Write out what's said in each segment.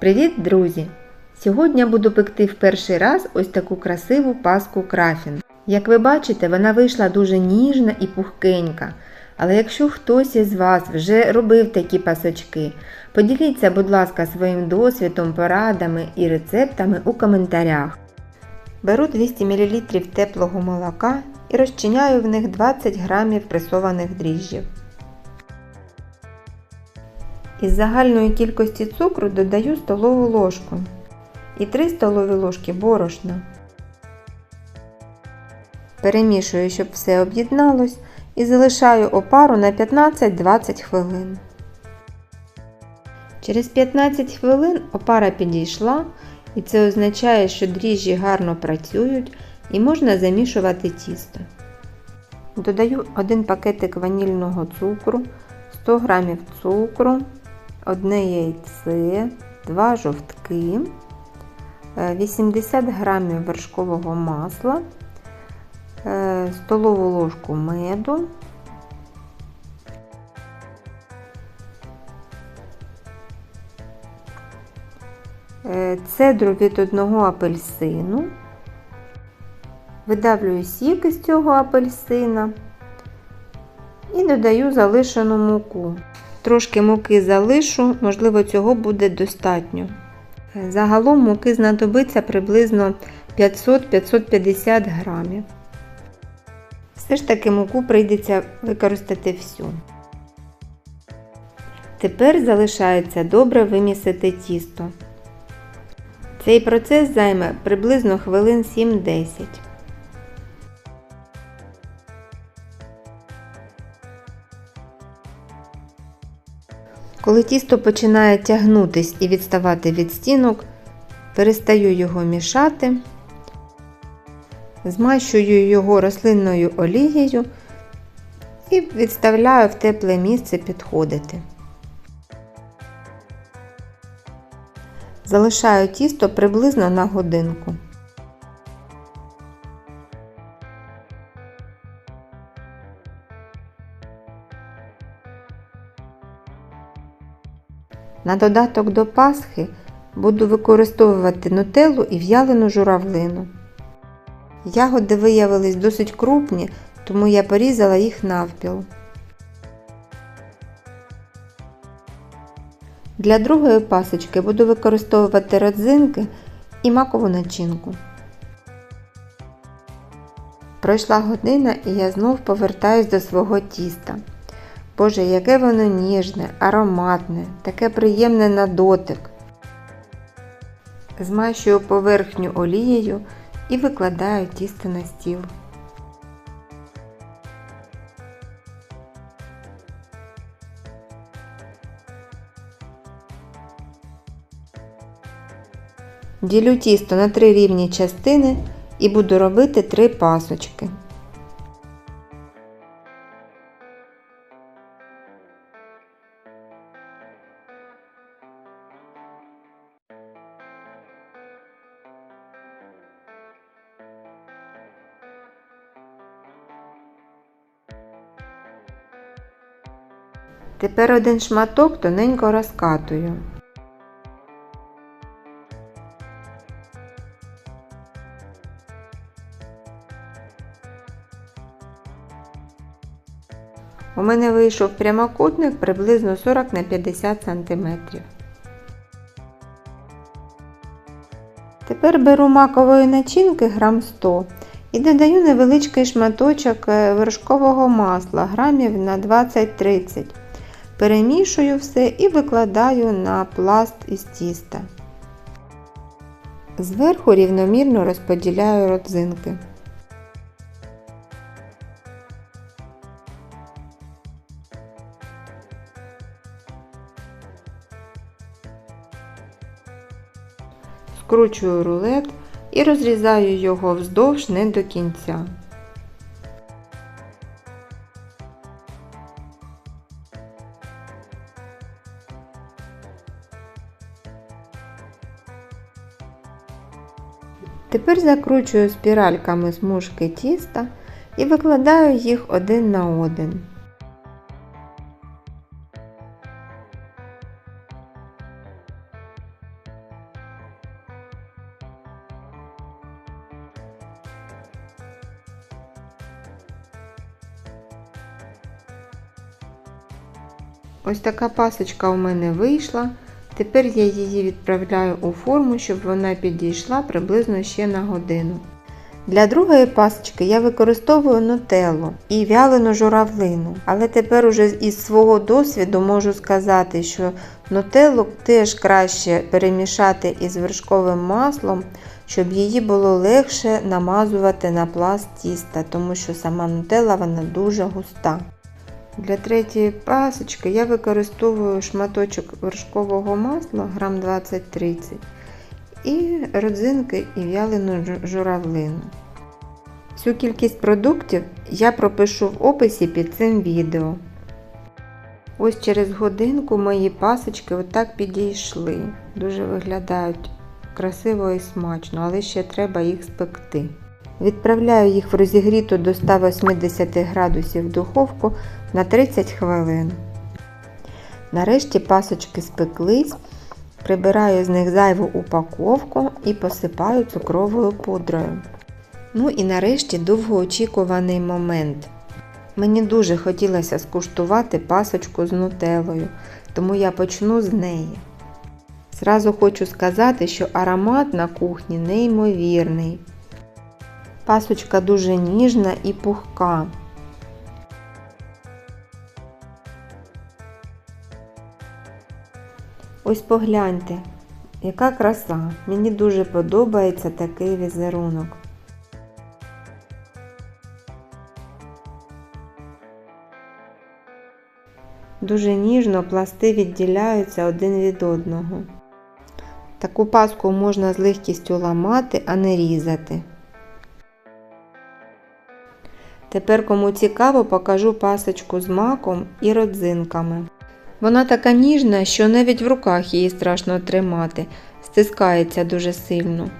Привіт, друзі! Сьогодні я буду пекти в перший раз ось таку красиву паску крафін. Як ви бачите, вона вийшла дуже ніжна і пухкенька. Але якщо хтось із вас вже робив такі пасочки, поділіться, будь ласка, своїм досвідом, порадами і рецептами у коментарях. Беру 200 мл теплого молока і розчиняю в них 20 г пресованих дріжджів. Із загальної кількості цукру додаю столову ложку і 3 столові ложки борошна. Перемішую, щоб все об'єдналось і залишаю опару на 15-20 хвилин. Через 15 хвилин опара підійшла і це означає, що дріжджі гарно працюють і можна замішувати тісто. Додаю 1 пакетик ванільного цукру, 100 г цукру, 1 яйце, 2 жовтки, 80 г вершкового масла, столову ложку меду, цедру від одного апельсину, видавлюю сік із цього апельсина і додаю залишену муку. Трошки муки залишу, можливо, цього буде достатньо. Загалом муки знадобиться приблизно 500-550 грамів. Все ж таки муку прийдеться використати всю. Тепер залишається добре вимісити тісто. Цей процес займе приблизно хвилин 7-10. Коли тісто починає тягнутись і відставати від стінок, перестаю його мішати, змащую його рослинною олією і відставляю в тепле місце підходити. Залишаю тісто приблизно на годинку. На додаток до пасхи буду використовувати нутеллу і в'ялену журавлину. Ягоди виявились досить крупні, тому я порізала їх навпіл. Для другої пасочки буду використовувати родзинки і макову начинку. Пройшла година і я знов повертаюсь до свого тіста. Боже, яке воно ніжне, ароматне, таке приємне на дотик. Змащую поверхню олією і викладаю тісто на стіл. Ділю тісто на три рівні частини і буду робити три пасочки. Тепер один шматок тоненько розкатую. У мене вийшов прямокутник приблизно 40 на 50 см. Тепер беру макової начинки грам 100 і додаю невеличкий шматочок вершкового масла грамів на 20-30 Перемішую все і викладаю на пласт із тіста. Зверху рівномірно розподіляю родзинки. Скручую рулет і розрізаю його вздовж не до кінця. Тепер закручую спіральками смужки тіста і викладаю їх один на один. Ось така пасочка у мене вийшла. Тепер я її відправляю у форму, щоб вона підійшла приблизно ще на годину. Для другої пасочки я використовую нутеллу і вялену журавлину, але тепер уже із свого досвіду можу сказати, що нутеллу теж краще перемішати із вершковим маслом, щоб її було легше намазувати на пласт тіста, тому що сама нутелла вона дуже густа. Для третьої пасочки я використовую шматочок вершкового масла грам 20-30 і родзинки і вялену журавлину. Всю кількість продуктів я пропишу в описі під цим відео. Ось через годинку мої пасочки отак підійшли. Дуже виглядають красиво і смачно, але ще треба їх спекти. Відправляю їх в розігріту до 180 градусів духовку на 30 хвилин. Нарешті пасочки спеклись, прибираю з них зайву упаковку і посипаю цукровою пудрою. Ну і нарешті довгоочікуваний момент. Мені дуже хотілося скуштувати пасочку з нутеллою, тому я почну з неї. Зразу хочу сказати, що аромат на кухні неймовірний. Пасочка дуже ніжна і пухка. Ось погляньте, яка краса. Мені дуже подобається такий візерунок. Дуже ніжно пласти відділяються один від одного. Таку паску можна з легкістю ламати, а не різати. Тепер, кому цікаво, покажу пасочку з маком і родзинками. Вона така ніжна, що навіть в руках її страшно тримати, стискається дуже сильно.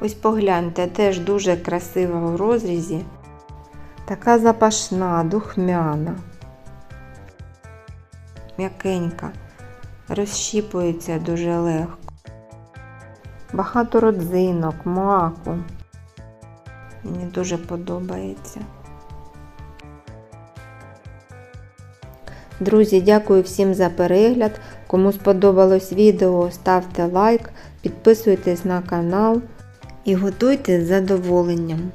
Ось погляньте, теж дуже красива у розрізі. Така запашна, духмяна, м'якенька, розщіпується дуже легко. Багато родзинок, маку. Мені дуже подобається. Друзі, дякую всім за перегляд. Кому сподобалось відео, ставте лайк, підписуйтесь на канал і готуйте з задоволенням.